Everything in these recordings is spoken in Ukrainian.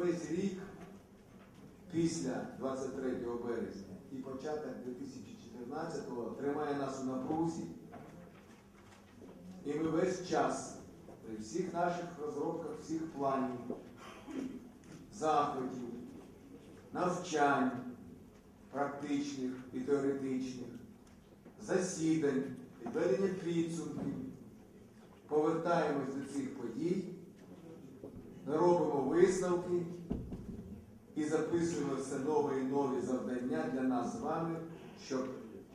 весь рік після 23 березня і початок 2014-го тримає нас у напрузі. І ми весь час при всіх наших розробках, всіх планів, заходів, навчань практичних і теоретичних, засідань, підведення підсумків, повертаємось до цих подій, ми робимо висновки і записуємо все нові і нові завдання для нас з вами, щоб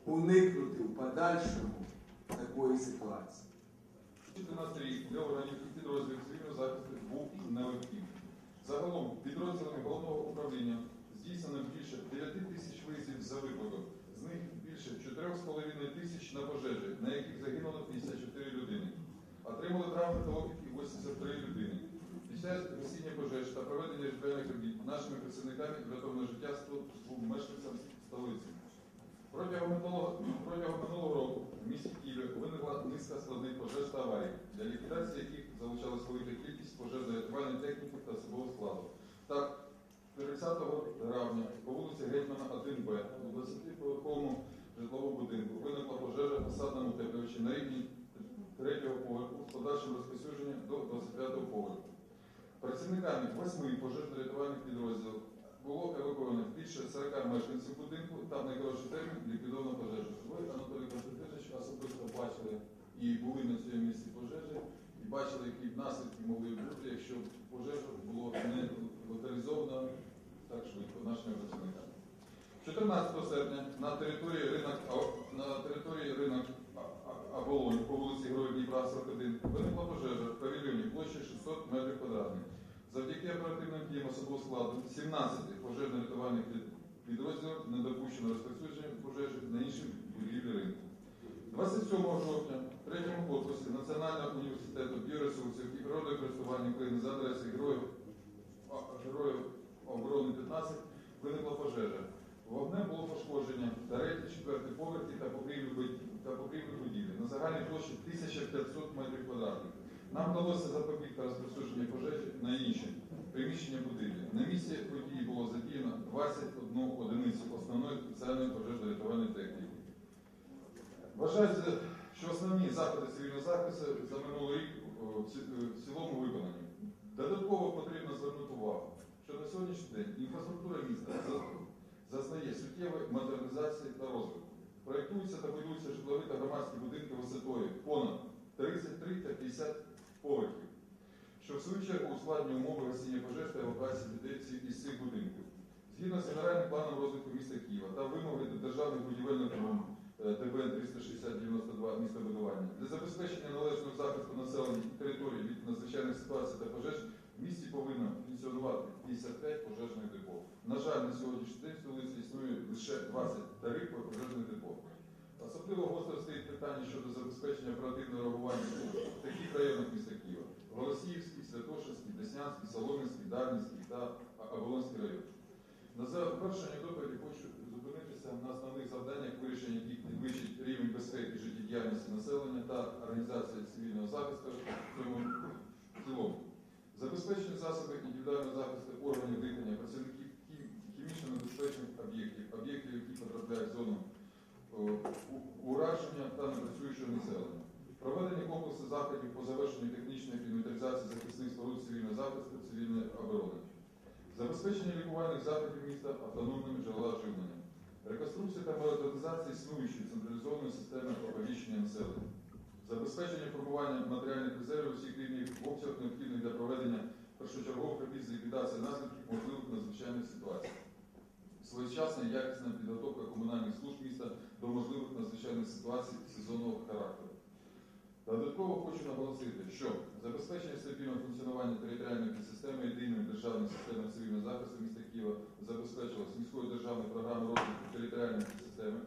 уникнути в подальшому такої ситуації. 14 рік для органів підрозділів цивільного захисту був нелегким. Загалом підрозділами головного управління здійснено більше 9 тисяч виїздів за викликом, з них більше 4,5 тисяч на пожежі, на яких загинуло 54 людини. Отримали травми та опіки 83 людини. Час гасіння пожеж та проведення рятувальних робіт нашими працівниками врятовано життя 102 мешканцям столиці. Протягом минулого, протягом минулого року в місті Києві виникла низка складних пожеж та аварій, для ліквідації яких залучалась велика кількість пожежно-рятувальної техніки та особового складу. Так, 30 травня по вулиці Гетьмана 1Б у 20-поверховому житловому будинку виникла пожежа в осадному тепловищі на рівні 3-го поверху з подальшим розпосюдженням до 25-го поверху. Працівниками восьми пожежно-рятувальних підрозділів було евакуовано більше 40 мешканців будинку та в найкоротший термін ліквідовано пожежу. Ви, Анатолій Константинович, особисто бачили і були на цьому місці пожежі, і бачили, які наслідки могли бути, якщо пожежа було не локалізовано так швидко нашими працівниками. 14 серпня на території ринок на території ринок А- А- по вулиці Героїв Дніпра 41 виникла пожежа в павільйоні площі 600 метрів квадратних. Завдяки оперативним діям особового складу 17 пожежно-рятувальних під- підрозділів не допущено розповсюдження пожежі на інші будівлі ринку. 27 жовтня в третьому корпусі Національного університету біоресурсів і природокористування України за адресою Героїв, Героїв оборони 15 виникла пожежа. Вогнем було пошкодження третій, четвертий поверхи та покрівлі та будівлі на загальній площі 1500 метрів квадратних. Нам вдалося запобігти розповсюдження пожежі на інші приміщення будівлі. На місці події було задіяно 21 одиницю основної спеціальної пожежно-рятувальної техніки. Вважається, що основні заходи цивільного захисту за минулий рік в цілому виконані. Додатково потрібно звернути увагу, що на сьогоднішній день інфраструктура міста зазнає суттєвої модернізації та розвитку. Проєктуються та будуються житлові та громадські будинки висотою понад 33 та 50 поверхів, що в свою чергу ускладнює умови гасіння пожеж та евакуації дітей із цих будинків. Згідно з генеральним планом розвитку міста Києва та вимоги до державних будівельних норм ДБН 360-92 містобудування для забезпечення належного захисту населення території від надзвичайних ситуацій та пожеж в місті повинно функціонувати 55 пожежних депо. На жаль, на сьогоднішній день в столиці існує лише 23 пожежних депо. Особливо гостро стоїть питання щодо забезпечення оперативного реагування в таких районах міста Києва: Голосіївський, Святошинський, Деснянський, Солом'янський, Дарницький та Оболонський район. На завершення доповіді хочу зупинитися на основних завданнях, вирішення рівень життєдіяльності населення та організації цивільного захисту в цілому. Забезпечення засобів індивідуального захисту органів дихання, працівників хімічно небезпечних об'єктів, об'єктів, які потрапляють в зону ураження та непрацюючого населення. Проведення комплексу заходів по завершенню технічної інвентаризації захисних споруд цивільного захисту, цивільної оборони. Забезпечення лікувальних заходів міста автономними джерела живлення. Реконструкція та модернізація існуючої централізованої системи оповіщення населення. Забезпечення формування матеріальних резервів усіх рівнів в обсягах необхідних для проведення першочергових робіт з ліквідації наслідків можливих надзвичайних ситуацій. Своєчасна і якісна підготовка комунальних служб міста до можливих надзвичайних ситуацій сезонного характеру. Додатково хочу наголосити, що забезпечення стабільного функціонування територіальної системи єдиної державної системи цивільного захисту міста Києва забезпечилось міською державною програмою розвитку територіальної системи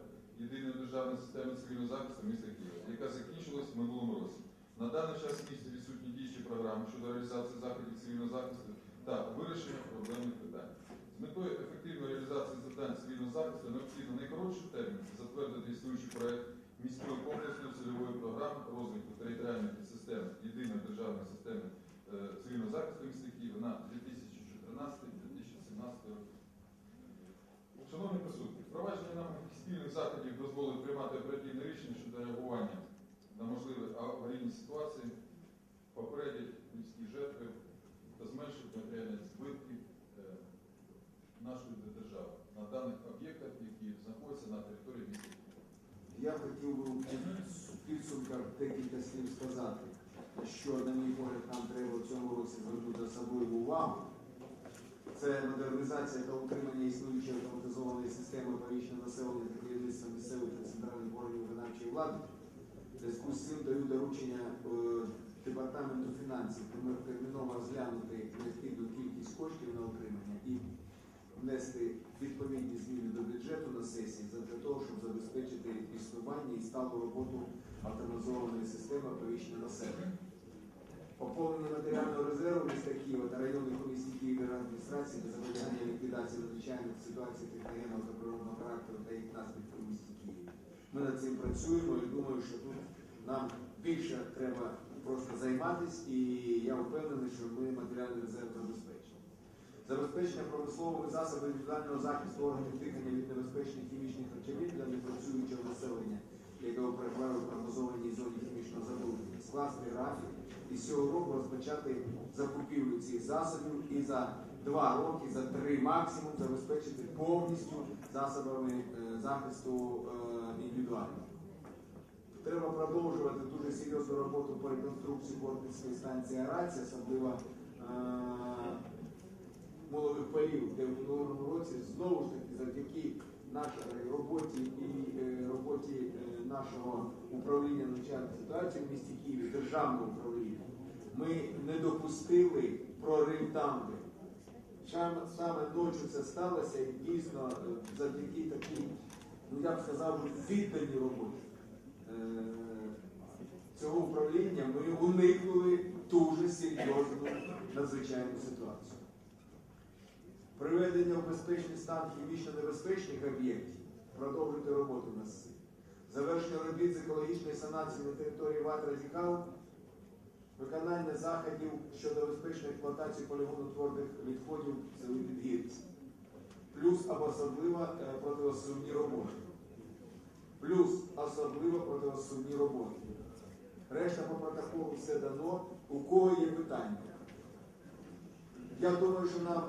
єдиної державної системи цивільного захисту міста Києва, яка закінчилась в минулому році. На даний час в місті відсутні діючі програми щодо реалізації заходів цивільного захисту та вирішення проблемних питань. З метою ефективної реалізації завдань цивільного захисту необхідно найкоротший термін затвердити існуючий проект міської комплексної цільової програми розвитку територіальних систем єдиної державної системи е, цивільного захисту міста нашої держави на даних об'єктах, які знаходяться на території міста. Я хотів би у декілька слів сказати, що, на мій погляд, нам треба в цьому році звернути особливу увагу. Це модернізація та утримання існуючої автоматизованої системи оповіщення населення та керівництва місцевих та центральних органів виконавчої влади. Зв'язку з цим даю доручення е, департаменту фінансів терміново розглянути необхідну кількість коштів на отримання і внести відповідні зміни до бюджету на сесії для того, щоб забезпечити існування і сталу роботу автоматизованої системи оповіщення населення. Поповнення матеріального резерву міста Києва та районних комісій Києва адміністрації для запобігання ліквідації надзвичайних ситуацій техногенного та природного характеру та їх наслідків у місті Києві. Ми над цим працюємо і думаю, що тут нам більше треба просто займатися, і я впевнений, що ми матеріальний резерв забезпечимо. Забезпечення промисловими засобами індивідуального захисту органів дихання від небезпечних хімічних речовин для непрацюючого населення, яке перебуває в прогнозованій зоні хімічного забруднення, скласти графік і з цього року розпочати закупівлю цих засобів і за два роки, за три максимум забезпечити повністю засобами е, захисту е, індивідуально. Треба продовжувати дуже серйозну роботу по реконструкції Бортницької станції аерації, особливо молодих полів, де в минулому році знову ж таки завдяки нашій роботі і е, роботі е, нашого управління надзвичайних ситуацій в місті Києві, державного управління, ми не допустили прорив дамби. Саме, саме ночі це сталося і дійсно е, завдяки такій, ну я б сказав, відданій роботі цього управління ми уникнули дуже серйозну надзвичайну ситуацію. Приведення в безпечний стан хімічно небезпечних об'єктів, продовжити роботу над цим. Завершення робіт з екологічної санації на території ВАТ «Радикал», виконання заходів щодо безпечної експлуатації полігону твердих відходів в селі Підгірці. Плюс або особливо е, протиосувні роботи. Плюс особливо протиосувні роботи. Решта по протоколу все дано. У кого є питання? Я думаю, що нам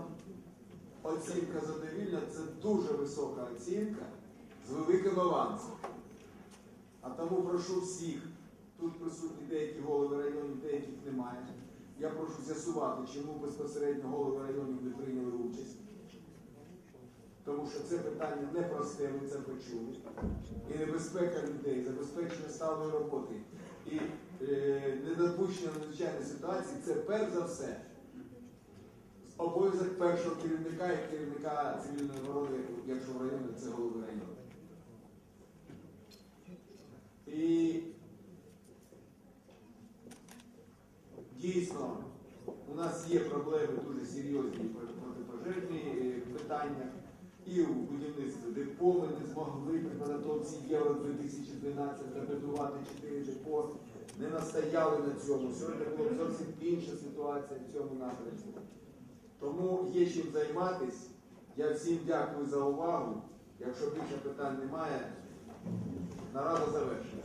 оцінка задовільна це дуже висока оцінка з великим авансом. А тому прошу всіх, тут присутні деякі голови районів, деяких немає. Я прошу з'ясувати, чому безпосередньо голови районів не прийняли участь. Тому що це питання непросте, ви це почули. І небезпека людей, забезпечення сталої роботи і е, недопущення надзвичайної ситуації це перш за все обов'язок першого керівника і керівника цивільної оборони, якщо в районі, це голови району. І дійсно у нас є проблеми дуже серйозні протипожежні е, питання. І у будівництві депо ми не змогли при Євро 2012 забудувати 4 депо, не настояли на цьому. Сьогодні була зовсім інша ситуація в цьому напрямку. Тому є чим займатися. Я всім дякую за увагу. Якщо більше питань немає, нарада завершена.